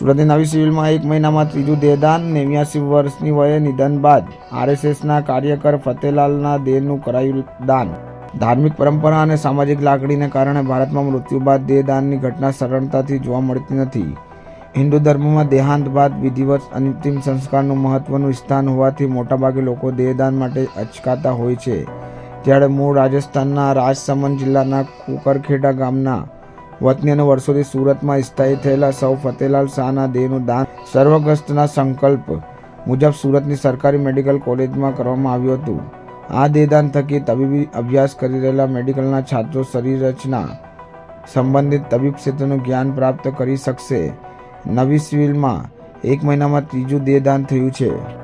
સુરતની નવી સિવિલમાં એક મહિનામાં ત્રીજું દેહદાન નેવ્યાસી વર્ષની વયે નિધન બાદ આરએસએસના કાર્યકર ફતેલાલના દેહનું કરાયું દાન. ધાર્મિક પરંપરા અને સામાજિક લાગણીને કારણે ભારતમાં મૃત્યુ બાદ દેહદાનની ઘટના સરળતાથી જોવા મળતી નથી. હિન્દુ ધર્મમાં દેહાંત બાદ વિધિવત અંતિમ સંસ્કારનું મહત્વનું સ્થાન હોવાથી મોટાભાગે લોકો દેહદાન માટે અચકાતા હોય છે. જ્યારે મૂળ રાજસ્થાનના રાજસમંદ જિલ્લાના કુકરખેડા ગામના વતની અને વર્ષોથી સુરતમાં સ્થાયી થયેલા સૌ ફતેલાલ શાહના દેહનું દાન સર્વગ્રસ્તના સંકલ્પ મુજબ સુરતની સરકારી મેડિકલ કોલેજમાં કરવામાં આવ્યું હતું. આ દેહદાન થકી તબીબી અભ્યાસ કરી રહેલા મેડિકલના છાત્રો શરીર રચના સંબંધિત તબીબ ક્ષેત્રનું જ્ઞાન પ્રાપ્ત કરી શકશે. નવી સિવિલમાં એક મહિનામાં ત્રીજું દેહદાન થયું છે.